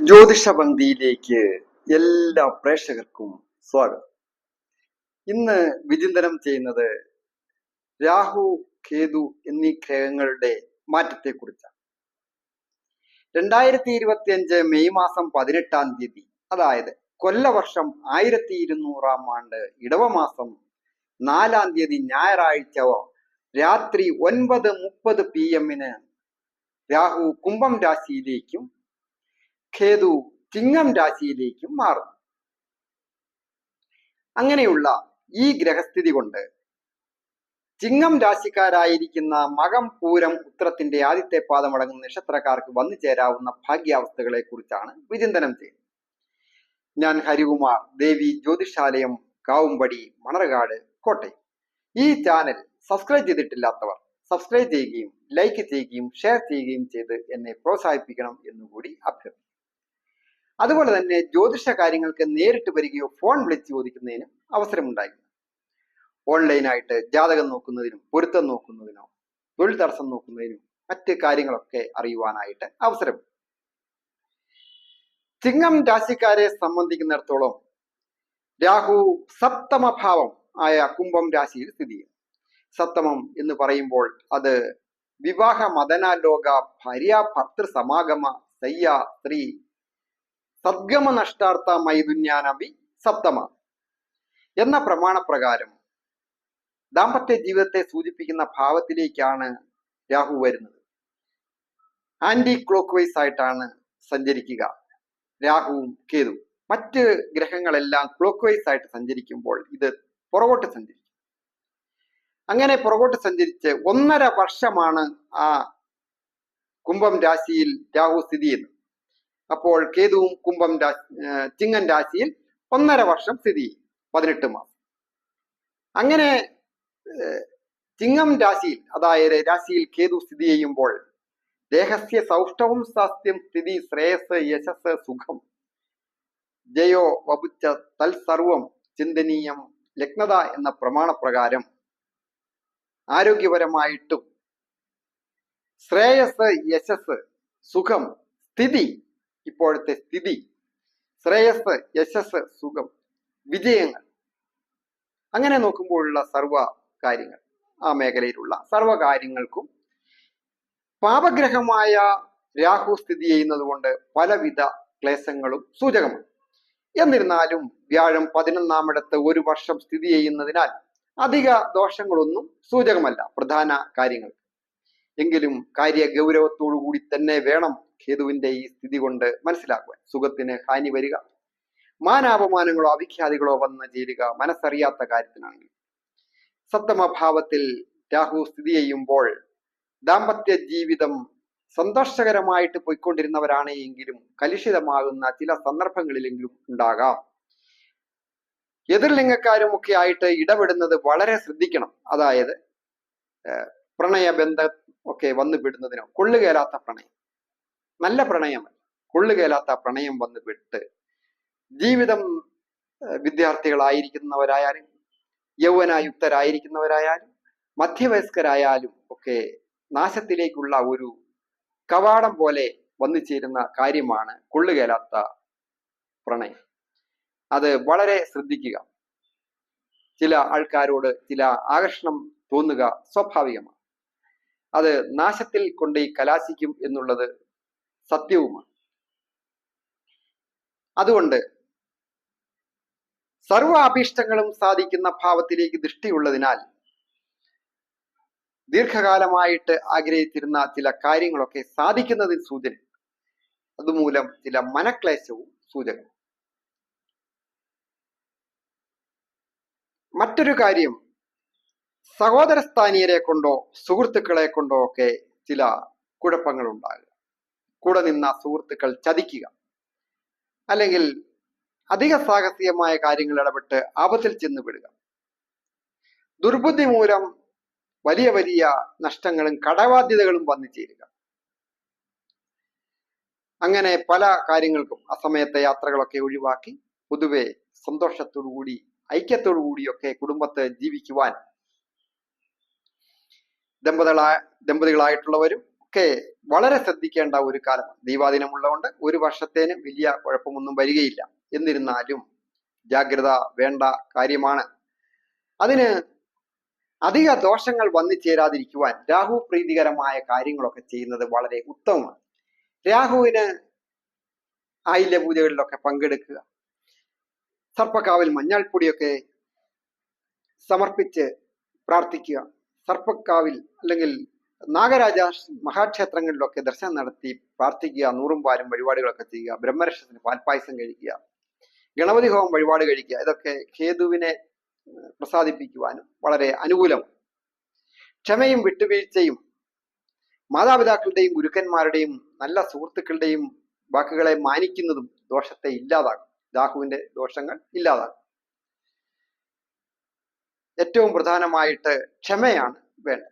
ജ്യോതിഷ പങ്ക്തിയിലേക്ക് എല്ലാ പ്രേക്ഷകർക്കും സ്വാഗതം. ഇന്ന് വിചിന്തനം ചെയ്യുന്നത് രാഹു കേതു എന്നീ ഗ്രഹങ്ങളുടെ മാറ്റത്തെക്കുറിച്ചാണ്. രണ്ടായിരത്തി ഇരുപത്തി അഞ്ച് മെയ് മാസം പതിനെട്ടാം തീയതി അതായത് കൊല്ലവർഷം ആയിരത്തി ഇരുന്നൂറാം ആണ്ട് ഇടവമാസം നാലാം തീയതി ഞായറാഴ്ച രാത്രി ഒൻപത് മുപ്പത് പി എമ്മിന് രാഹു കുംഭം രാശിയിലേക്കും ഖേതു ചിങ്ങം രാശിയിലേക്കും മാറുന്നു. അങ്ങനെയുള്ള ഈ ഗ്രഹസ്ഥിതി കൊണ്ട് ചിങ്ങം രാശിക്കാരായിരിക്കുന്ന മകം പൂരം ഉത്രത്തിന്റെ ആദ്യത്തെ പാദമടങ്ങുന്ന നക്ഷത്രക്കാർക്ക് വന്നു ചേരാവുന്ന ഭാഗ്യാവസ്ഥകളെ കുറിച്ചാണ് വിചിന്തനം ചെയ്യുന്നത്. ഞാൻ ഹരികുമാർ ദേവി ജ്യോതിഷാലയം കാവുംപടി മണർകാട് കോട്ടയം. ഈ ചാനൽ സബ്സ്ക്രൈബ് ചെയ്തിട്ടില്ലാത്തവർ സബ്സ്ക്രൈബ് ചെയ്യുകയും ലൈക്ക് ചെയ്യുകയും ഷെയർ ചെയ്യുകയും ചെയ്ത് എന്നെ പ്രോത്സാഹിപ്പിക്കണം എന്നുകൂടി അഭ്യർത്ഥിക്കുന്നു. അതുപോലെ തന്നെ ജ്യോതിഷ കാര്യങ്ങൾക്ക് നേരിട്ട് വരികയോ ഫോൺ വിളിച്ച് ചോദിക്കുന്നതിനും അവസരമുണ്ടായിരുന്നു ഓൺലൈനായിട്ട് ജാതകം നോക്കുന്നതിനും പൊരുത്തം നോക്കുന്നതിനോ തൊഴിൽ തടസ്സം നോക്കുന്നതിനും മറ്റ് കാര്യങ്ങളൊക്കെ അറിയുവാനായിട്ട് അവസരം. ചിങ്ങം രാശിക്കാരെ സംബന്ധിക്കുന്നിടത്തോളം രാഹു സപ്തമ ഭാവം ആയ കുംഭം രാശിയിൽ സ്ഥിതി ചെയ്യും സപ്തമം എന്ന് പറയുമ്പോൾ അത് വിവാഹ മദനാലോക ഭാര്യ ഭർത്തൃ സമാഗമ സയ്യ സ്ത്രീ സദ്ഗമ നഷ്ടാർത്ഥ മൈതുന്യാനബി സപ്തമ എന്ന പ്രമാണപ്രകാരം ദാമ്പത്യ ജീവിതത്തെ സൂചിപ്പിക്കുന്ന ഭാവത്തിലേക്കാണ് രാഹു വരുന്നത്. ആന്റി ക്ലോക്ക് വൈസ് ആയിട്ടാണ് സഞ്ചരിക്കുക. രാഹുവും കേതു. മറ്റ് ഗ്രഹങ്ങളെല്ലാം ക്ലോക്ക് വൈസ് ആയിട്ട് സഞ്ചരിക്കുമ്പോൾ ഇത് പുറകോട്ട് സഞ്ചരിക്കും. അങ്ങനെ പുറകോട്ട് സഞ്ചരിച്ച് ഒന്നര വർഷമാണ് ആ കുംഭം രാശിയിൽ രാഹു സ്ഥിതി ചെയ്യുന്നത്. അപ്പോൾ കേതുവും കുംഭം രാശി ചിങ്ങൻ രാശിയിൽ ഒന്നര വർഷം സ്ഥിതി പതിനെട്ട് മാസം. അങ്ങനെ ചിങ്ങം രാശിയിൽ അതായത് രാശിയിൽ കേതു സ്ഥിതി ചെയ്യുമ്പോൾ ദേഹസ്യ സൗഷ്ടവും സാസ്ത്യം സ്ഥിതി ശ്രേയസ് യശസ് സുഖം ജയോ വപുച്ച തൽസർവം ചിന്തനീയം ലഗ്നത എന്ന പ്രമാണപ്രകാരം ആരോഗ്യപരമായിട്ടും ശ്രേയസ് യശസ് സുഖം സ്ഥിതി ഇപ്പോഴത്തെ സ്ഥിതി. ശ്രേയസ് യശസ് സുഖം വിജയങ്ങൾ. അങ്ങനെ നോക്കുമ്പോഴുള്ള സർവ കാര്യങ്ങൾ ആ മേഖലയിലുള്ള സർവ കാര്യങ്ങൾക്കും പാപഗ്രഹമായ രാഹു സ്ഥിതി ചെയ്യുന്നത് കൊണ്ട് പലവിധ ക്ലേശങ്ങളും സൂചകമാണ്. എന്നിരുന്നാലും വ്യാഴം പതിനൊന്നാമിടത്ത് ഒരു വർഷം സ്ഥിതി ചെയ്യുന്നതിനാൽ അധിക ദോഷങ്ങളൊന്നും സൂചകമല്ല പ്രധാന കാര്യങ്ങൾ എങ്കിലും കാര്യ ഗൗരവത്തോടു കൂടി തന്നെ വേണം കേതുവിന്റെ ഈ സ്ഥിതി കൊണ്ട് മനസ്സിലാക്കുവാൻ. സുഖത്തിന് ഹാനി വരിക. മാനാപമാനങ്ങളോ അവിഖ്യാതികളോ വന്ന് ചേരുക മനസ്സറിയാത്ത കാര്യത്തിനാണെങ്കിൽ. സപ്തമഭാവത്തിൽ രാഹു സ്ഥിതി ചെയ്യുമ്പോൾ ദാമ്പത്യ ജീവിതം സന്തോഷകരമായിട്ട് പോയിക്കൊണ്ടിരുന്നവരാണ് എങ്കിലും കലുഷിതമാകുന്ന ചില സന്ദർഭങ്ങളിലെങ്കിലും ഉണ്ടാകാം. എതിർലിംഗക്കാരും ഒക്കെ ആയിട്ട് ഇടപെടുന്നത് വളരെ ശ്രദ്ധിക്കണം. അതായത് പ്രണയബന്ധം ഒക്കെ വന്നു പെടുന്നതിനോ കൊള്ളുകേലാത്ത പ്രണയം. നല്ല പ്രണയമല്ല കൊള്ളുകേലാത്ത പ്രണയം വന്ന് വിട്ട് ജീവിതം വിദ്യാർത്ഥികളായിരിക്കുന്നവരായാലും യൗവനായുക്തരായിരിക്കുന്നവരായാലും മധ്യവയസ്കരായാലും ഒക്കെ നാശത്തിലേക്കുള്ള ഒരു കവാടം പോലെ വന്നു ചേരുന്ന കാര്യമാണ് കൊള്ളുകേലാത്ത പ്രണയം. അത് വളരെ ശ്രദ്ധിക്കുക. ചില ആൾക്കാരോട് ചില ആകർഷണം തോന്നുക സ്വാഭാവികമാണ്. അത് നാശത്തിൽ കൊണ്ട് കലാശിക്കും എന്നുള്ളത് സത്യവുമാണ്. അതുകൊണ്ട് സർവ അഭീഷ്ടങ്ങളും സാധിക്കുന്ന ഭാവത്തിലേക്ക് ദൃഷ്ടിയുള്ളതിനാൽ ദീർഘകാലമായിട്ട് ആഗ്രഹിച്ചിരുന്ന ചില കാര്യങ്ങളൊക്കെ സാധിക്കുന്നതിന് സൂചന. അതുമൂലം ചില മനക്ലേശവും സൂചന മറ്റൊരു കാര്യം സഹോദരസ്ഥാനീയരെ കൊണ്ടോ സുഹൃത്തുക്കളെ കൊണ്ടോ ഒക്കെ ചില കുഴപ്പങ്ങൾ ഉണ്ടാകുക കൂടെ നിന്ന സുഹൃത്തുക്കൾ ചതിക്കുക. അല്ലെങ്കിൽ അധിക സാഹസികമായ കാര്യങ്ങൾ ഇടപെട്ട് ആപത്തിൽ ചെന്ന് വിടുക ദുർബുദ്ധി മൂലം വലിയ വലിയ നഷ്ടങ്ങളും കടബാധ്യതകളും വന്നു ചേരുക. അങ്ങനെ പല കാര്യങ്ങൾക്കും അസമയത്തെ യാത്രകളൊക്കെ ഒഴിവാക്കി പൊതുവെ സന്തോഷത്തോടു കൂടി ഐക്യത്തോടു കൂടിയൊക്കെ കുടുംബത്തെ ജീവിക്കുവാൻ ദമ്പതികളായ ദമ്പതികളായിട്ടുള്ളവരും ഒക്കെ വളരെ ശ്രദ്ധിക്കേണ്ട ഒരു കാലമാണ്. ദീപാദിനമുള്ളതുകൊണ്ട് ഒരു വർഷത്തേന് വലിയ കുഴപ്പമൊന്നും വരികയില്ല. എന്നിരുന്നാലും ജാഗ്രത വേണ്ട കാര്യമാണ്. അതിന് അധിക ദോഷങ്ങൾ വന്നു ചേരാതിരിക്കുവാൻ രാഹു പ്രീതികരമായ കാര്യങ്ങളൊക്കെ ചെയ്യുന്നത് വളരെ ഉത്തമമാണ്. രാഹുവിന് ആയില്യ പൂജകളിലൊക്കെ പങ്കെടുക്കുക സർപ്പക്കാവിൽ മഞ്ഞൾപ്പൊടിയൊക്കെ സമർപ്പിച്ച് പ്രാർത്ഥിക്കുക സർപ്പക്കാവിൽ അല്ലെങ്കിൽ നാഗരാജ മഹാക്ഷേത്രങ്ങളിലൊക്കെ ദർശനം നടത്തി പ്രാർത്ഥിക്കുക നൂറും പാലും വഴിപാടുകളൊക്കെ ചെയ്യുക ബ്രഹ്മരക്ഷത്തിന് പാൽപ്പായസം കഴിക്കുക ഗണപതി ഹോമം വഴിപാട് കഴിക്കുക ഇതൊക്കെ കേതുവിനെ പ്രസാദിപ്പിക്കുവാനും വളരെ അനുകൂലം ക്ഷമയും വിട്ടുവീഴ്ചയും മാതാപിതാക്കളുടെയും ഗുരുക്കന്മാരുടെയും നല്ല സുഹൃത്തുക്കളുടെയും വാക്കുകളെ മാനിക്കുന്നതും ദോഷത്തെ ഇല്ലാതാക്കും. രാഹുവിന്റെ ദോഷങ്ങൾ ഇല്ലാതാക്കും. ഏറ്റവും പ്രധാനമായിട്ട് ക്ഷമയാണ് വേണ്ടത്.